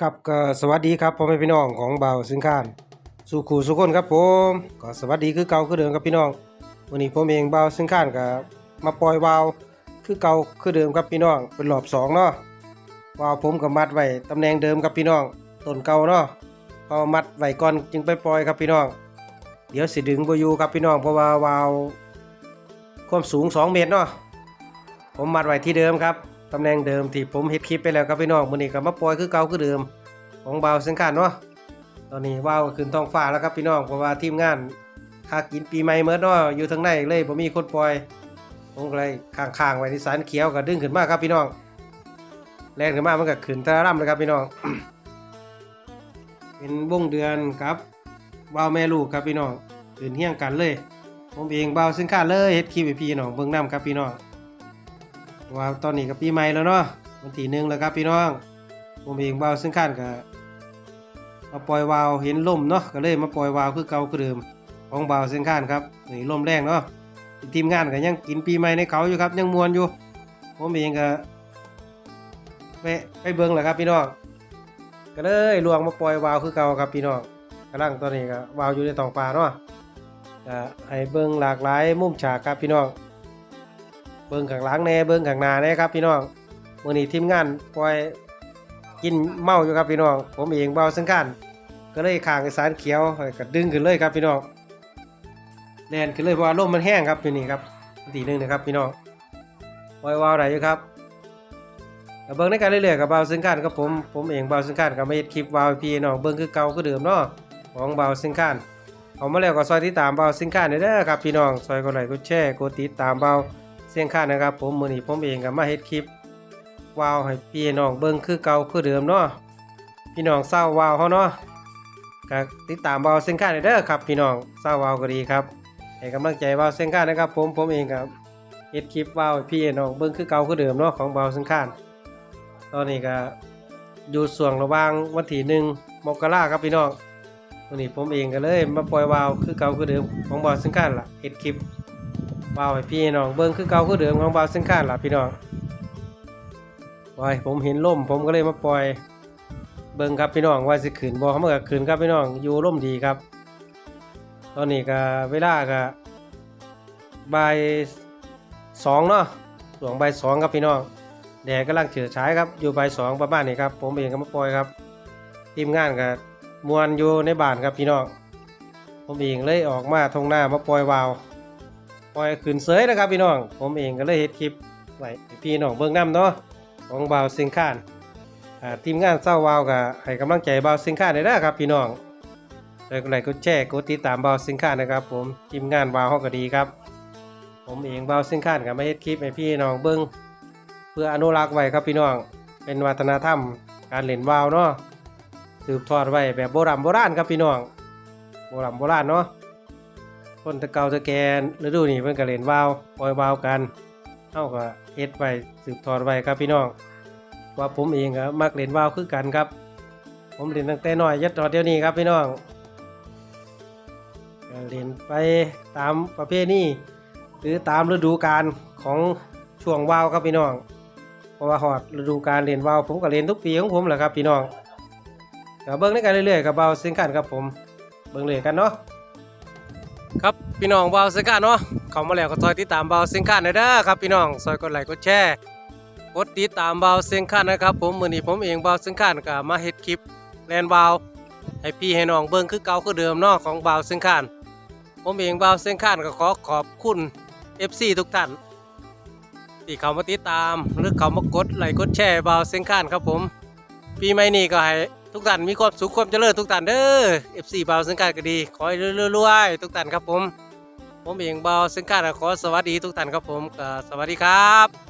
ครับก็สวัสดีครับพ่อแม่พี่น้องของเบาสิงคานสู่ขู่สุคนครับผมก็สวัสดีคือเก่าคือเดิมครับพี่น้อง วันนี้ผมเองเบาสิงคานก็มาปล่อยวาวคือเก่าคือเดิมครับพี่น้องเป็นรอบสองเนาะวาวผมก็มัดไว้ตำแหน่งเดิมครับพี่น้องต้นเก่าเนาะพอมัดไว้ก่อนจึงไปปล่อยครับพี่น้อง เดี๋ยวสิดึงบ่อยู่ครับพี่น้องเพราะว่าวาวความสูง 2 เมตรเนาะผมมัดไว้ที่เดิมครับ ตำแหน่งเดิมที่ผมเฮ็ดคลิปไปแล้วครับพี่น้องมื้อนี้ก็มาปล่อยคือเก่าคือเดิม ของเบาเส้นขานเนาะตอนนี้ว่าวขึ้นท้องฟ้าแล้วครับพี่น้องเพราะว่าทีมงานค่ากินปีใหม่เมื่อเนาะอยู่ทางในเลยผมมีคนปล่อยผมก็เลยข้างๆไว้ที่สารเขียวก็ดึงขึ้นมาครับพี่น้องแรงขึ้นมามันก็ขึ้นตะร่ำเลยครับพี่น้อง เป็นวงเดือนครับว่าวแม่ลูกครับพี่น้องขึ้นเฮี้ยงกันเลย ผมเองเบาเส้นขานเลยเฮ็ดคลิปให้พี่น้องเบิ่งน้ำครับพี่น้อง ว่าตอนนี้ก็ปีใหม่แล้วเนาะวันที่หนึ่งแล้วครับพี่น้อง ผมเองวาวซึ่งข้านก็มาปล่อยวาวเห็นลมเนาะก็เลยมาปล่อยวาวคือเก่าคือเดิมของวาวซึ่งข้านครับนี่ลมแรงเนาะทีมงานก็ยังกินปีใหม่ในเขาอยู่ครับยังมวนอยู่ ผมเองก็ไปไปเบิ่งแหละครับพี่น้องก็เลยลวงมาปล่อยวาวคือเก่าครับพี่น้องกำลังตอนนี้ก็วาวอยู่ในท้องฟ้าเนาะก็ให้เบิ่งหลากหลายมุมฉากครับพี่น้อง เบิ่งข้างหลังแน่เบิ่งข้างหน้าแน่ครับพี่น้องมื้อนี้ทีมงานปล่อยกินเมาอยู่ครับพี่น้อง ผมเองเบาสังขารก็เลยขางสารเขียวก็ดึงขึ้นเลยครับพี่น้องแลนขึ้นเลยเพราะว่าลมมันแห้งครับที่นี่ครับทีหนึ่งนะครับพี่น้องปล่อยวาวได้อยู่ครับเบิ่งในการเรื่อยๆกับเบาสังขารครับผมผมเองเบาสังขารก็มาเฮ็ดคลิปวาวพี่น้องเบิ่งคือเก่าคือเดิมเนาะของเบาสังขารเอามาแล้วก็ซอยติดตามเบาสังขารเด้อครับพี่น้องซอยกดไลค์กดแชร์กดติดตามเบา เสียงข้านนะครับ ผมมือนี้ผมเองก็มาเฮ็ดคลิปวาวให้พี่น้องเบิ่งคือเก่าคือเดิมเนาะพี่น้องเศร้าวาวเขาเนาะก็ติดตามวาวเส้นข้าเด้อครับพี่น้องเศร้าวาวก็ดีครับให้กำลังใจวาวเส้นข้านะครับ ผมผมเองครับเฮ็ดคลิปวาวให้พี่น้องเบิ่งคือเก่าคือเดิมเนาะของวาวเส้นข้าตอนนี้ก็อยู่ส่วงระหว่างวันที่หนึ่งมกราครับพี่น้องวันนี้ผมเองก็เลยมาปล่อยวาวคือเก่าคือเดิมของวาวเส้นข้าล่ะเฮ็ดคลิป วาวให้พี่น้องเบิ่งคือเก่าคือเดิมของวาวเส้นข้าล่ะพี่น้องปล่อยผมเห็นล่มผมก็เลยมาปล่อย เบิ่งครับพี่น้องว่าสิขืนบ่เขาเมากับขืนครับพี่น้องอยู่ล่มดีครับ ตอนนี้ก็เวลาก็บ่ายสองเนาะช่วงบ่ายสองครับพี่น้องแดดกำลังเฉื่อยฉายครับอยู่บ่ายสองประมาณนี้ครับผมเองก็มาปล่อยครับทีมงานก็มวนอยู่ในบ้านครับพี่น้องผมเองเลยออกมาทงหน้ามาปล่อยวาว ปล่อยขืนเสยนะครับพี่น้อง ผมเองก็เลยเฮ็ดคลิปไว้พี่น้องเบิ่งน้ำเนาะของบาวซิงคานทีมงานเศร้าวาวกับให้กำลังใจบาวซิงคานได้นะครับพี่น้องแล้วก็ไลค์กดแชร์กดติดตามบาวซิงคานนะครับ ผมทีมงานวาวเขาก็ดีครับ ผมเองบาวซิงคานกับมาเฮ็ดคลิปให้พี่น้องเบิ้องเพื่ออนุรักษ์ไว้ครับพี่น้อง เป็นวัฒนธรรมการเล่นวาวเนาะสืบทอดไว้แบบโบราณโบราณครับพี่น้องโบราณโบราณเนาะ คนตะเกาตะแกนฤดูนี้เพิ่นก็เล่นวาวปล่อยวาวกันเท่ากับเฮ็ดไว้สืบทอดไว้ครับพี่น้อง ว่าผมเองก็มักเล่นว่าวคือกันครับ ผมเล่นตั้งแต่น้อยยัดตอเดียวนี้ครับพี่น้องก็เล่นไปตามประเภทนี้หรือตามฤดูกาลของช่วงว่าวครับพี่น้องเพราะว่าหอดฤดูกาลเล่นว่าวผมก็เล่นทุกปีของผมแหละครับพี่น้องก็เบิ้งในกันเรื่อยๆกับเบาเส้นกันครับผม เบิ้งเลยกันเนาะ พี่น้องเบาเส้นกันเนาะเข้ามาแล้วก็ซอยติดตามเบาเสียงข้านหน่อยเด้อครับพี่น้องซอยกดไลค์กดแชร์กดติดตามเบาเสียงข้านนะครับ ผมมื้อนี้ผมเองเบาเสียงข้านก็มาเฮ็ดคลิปแลนเบาให้พี่ให้น้องเบิ่งคือเก่าคือเดิมเนาะของเบาเสียงข้านผมเองเบาเสียงข้านก็ขอขอบคุณ FC ทุกท่านที่เข้ามาติดตามหรือเข้ามากดไลค์กดแชร์เบาเสียงข้านครับผมปีใหม่นี้ก็ให้ทุกท่านมีความสุขความเจริญทุกท่านเด้อ FC เบาเสียงข้านก็ดี ขอให้รวยๆทุกท่านครับผม ผมเองเบาซึ่งการขอสวัสดีทุกท่านครับผมสวัสดีครับ